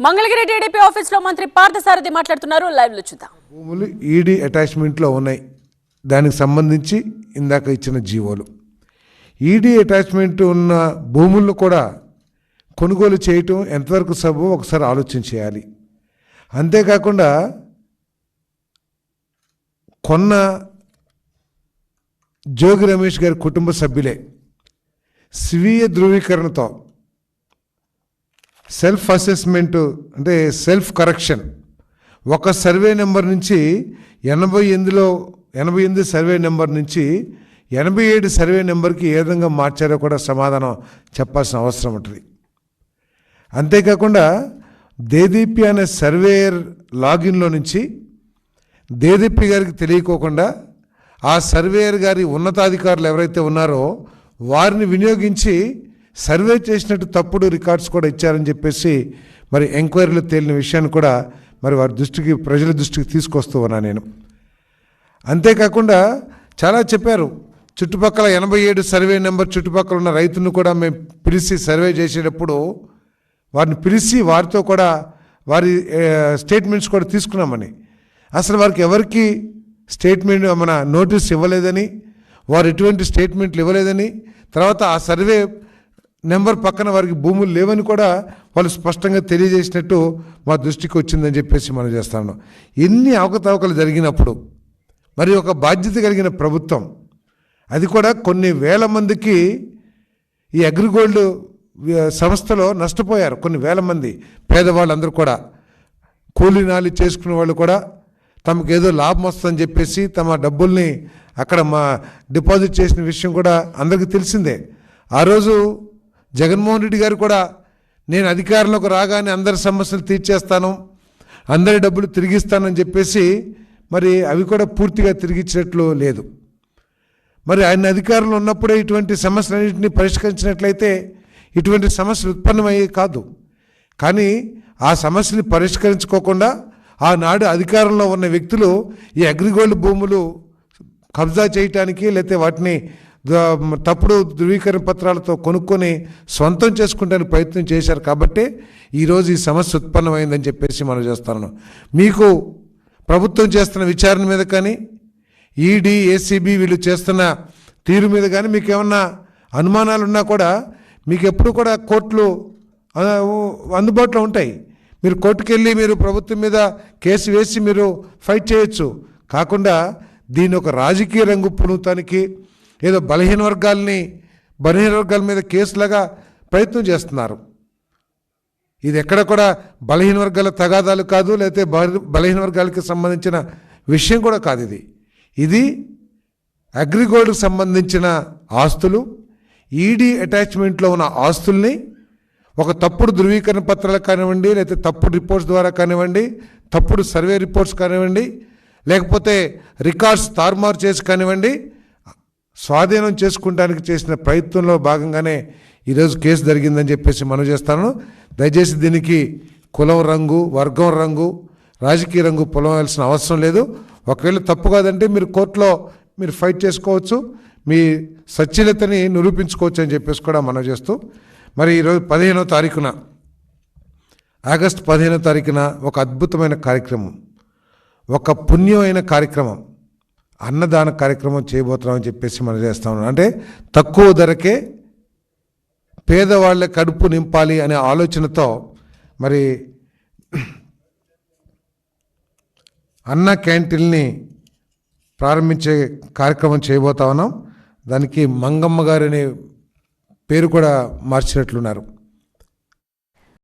Mangalagiri TDP ఆఫీస్లో మంత్రి పార్థసారథి మాట్లాడుతున్నారు. లైవ్లో చూద్దాం. భూములు ఈడీ అటాచ్మెంట్లో ఉన్నాయి. దానికి సంబంధించి ఇందాక ఇచ్చిన జీవోలు. ఈడీ అటాచ్మెంట్ ఉన్న భూములను కూడా కొనుగోలు చేయటం ఎంతవరకు సబు ఒకసారి ఆలోచన చేయాలి. అంతేకాకుండా కొన్న జోగి రమేష్ గారి కుటుంబ సభ్యులే స్వీయ ధృవీకరణతో సెల్ఫ్ అసెస్మెంట్ అంటే సెల్ఫ్ కరెక్షన్ ఒక సర్వే నెంబర్ నుంచి ఎనభై ఎనిమిదిలో ఎనభై ఎనిమిది సర్వే నెంబర్ నుంచి ఎనభై ఏడు సర్వే నెంబర్కి ఏ విధంగా మార్చారో కూడా సమాధానం చెప్పాల్సిన అవసరం ఉంటుంది. అంతేకాకుండా దేదీపి అనే సర్వేయర్ లాగిన్లో నుంచి దేదీపి గారికి తెలియకోకుండా ఆ సర్వేయర్ గారి ఉన్నతాధికారులు ఎవరైతే ఉన్నారో వారిని వినియోగించి సర్వే చేసినట్టు తప్పుడు రికార్డ్స్ కూడా ఇచ్చారని చెప్పేసి మరి ఎంక్వైరీలు తేలిన విషయాన్ని కూడా మరి వారి దృష్టికి ప్రజల దృష్టికి తీసుకొస్తూ ఉన్నా నేను. అంతేకాకుండా చాలా చెప్పారు చుట్టుపక్కల ఎనభై ఏడు సర్వే నెంబర్ చుట్టుపక్కల ఉన్న రైతులను కూడా మేము పిలిచి సర్వే చేసేటప్పుడు వారిని పిలిచి వారితో కూడా వారి స్టేట్మెంట్స్ కూడా తీసుకున్నామని. అసలు వారికి ఎవరికి స్టేట్మెంట్ మన నోటీస్ ఇవ్వలేదని వారు ఎటువంటి స్టేట్మెంట్లు ఇవ్వలేదని తర్వాత ఆ సర్వే నెంబర్ పక్కన వారికి భూములు లేవని కూడా వాళ్ళు స్పష్టంగా తెలియజేసినట్టు మా దృష్టికి వచ్చిందని చెప్పేసి మనం చేస్తాను ఎన్ని అవకతవకలు జరిగినప్పుడు మరి ఒక బాధ్యత కలిగిన ప్రభుత్వం అది కూడా కొన్ని వేల మందికి ఈ అగ్రిగోల్డ్ వ్య- సంస్థలో నష్టపోయారు. కొన్ని వేల మంది పేదవాళ్ళందరూ కూడా కూలీనాలి చేసుకునే వాళ్ళు కూడా తమకు ఏదో లాభం వస్తుందని చెప్పేసి తమ డబ్బుల్ని అక్కడ మా డిపాజిట్ చేసిన విషయం కూడా అందరికీ తెలిసిందే. ఆ రోజు జగన్మోహన్ రెడ్డి గారు కూడా నేను అధికారంలోకి రాగానే అందరి సమస్యలు తీర్చేస్తాను అందరి డబ్బులు తిరిగిస్తానని చెప్పేసి మరి అవి కూడా పూర్తిగా తిరిగిచ్చినట్లు లేదు. మరి ఆయన అధికారంలో ఉన్నప్పుడే ఇటువంటి సమస్యలన్నింటినీ పరిష్కరించినట్లయితే ఇటువంటి సమస్యలు ఉత్పన్నమయ్యే కాదు. కానీ ఆ సమస్యని పరిష్కరించుకోకుండా ఆనాడు అధికారంలో ఉన్న వ్యక్తులు ఈ అగ్రిగోల్డ్ భూములు కబ్జా చేయటానికి లేకపోతే వాటిని తప్పుడు ధృవీకరణ పత్రాలతో కొనుక్కొని సొంతం చేసుకుంటానికి ప్రయత్నం చేశారు కాబట్టి ఈరోజు ఈ సమస్య ఉత్పన్నమైందని చెప్పేసి మనం చేస్తాను. మీకు ప్రభుత్వం చేస్తున్న విచారణ మీద కానీ ఈడీ ఏసీబీ వీళ్ళు చేస్తున్న తీరు మీద కానీ మీకు ఏమన్నా అనుమానాలు ఉన్నా కూడా మీకు ఎప్పుడు కూడా కోర్టులు అందుబాటులో ఉంటాయి. మీరు కోర్టుకు వెళ్ళి మీరు ప్రభుత్వం మీద కేసు వేసి మీరు ఫైట్ చేయొచ్చు. కాకుండా దీని ఒక రాజకీయ రంగు పుణుతానికి ఏదో బలహీన వర్గాల్ని బలహీన వర్గాల మీద కేసులాగా ప్రయత్నం చేస్తున్నారు. ఇది ఎక్కడ కూడా బలహీన వర్గాల తగాదాలు కాదు లేకపోతే బల- బలహీన వర్గాలకి సంబంధించిన విషయం కూడా కాదు ఇది. ఇది అగ్రిగోల్డ్కి సంబంధించిన ఆస్తులు ఈడీ అటాచ్మెంట్లో ఉన్న ఆస్తుల్ని ఒక తప్పుడు ధృవీకరణ పత్రాలు కానివ్వండి లేకపోతే తప్పుడు రిపోర్ట్స్ ద్వారా కానివ్వండి తప్పుడు సర్వే రిపోర్ట్స్ కానివ్వండి లేకపోతే రికార్డ్స్ తారుమారు చేసి కానివ్వండి స్వాధీనం చేసుకుంటానికి చేసిన ప్రయత్నంలో భాగంగానే ఈరోజు కేసు జరిగిందని చెప్పేసి మనం చేస్తాను. దయచేసి దీనికి కులం రంగు వర్గం రంగు రాజకీయ రంగు పొలవాల్సిన అవసరం లేదు. ఒకవేళ తప్పు కాదంటే మీరు కోర్టులో మీరు ఫైట్ చేసుకోవచ్చు. మీ సచ్ఛీలతని నిరూపించుకోవచ్చు అని చెప్పేసి కూడా మనం చేస్తూ మరి ఈరోజు పదిహేనో తారీఖున ఆగస్టు పదిహేనో తారీఖున ఒక అద్భుతమైన కార్యక్రమం ఒక పుణ్యమైన కార్యక్రమం అన్నదాన కార్యక్రమం చేయబోతున్నామని చెప్పేసి మనం చేస్తా ఉన్నాం. అంటే తక్కువ ధరకే పేదవాళ్ళ కడుపు నింపాలి అనే ఆలోచనతో మరి అన్న క్యాంటీన్ని ప్రారంభించే కార్యక్రమం చేయబోతా ఉన్నాం. దానికి మంగమ్మ గారు అనే పేరు కూడా మార్చినట్లున్నారు.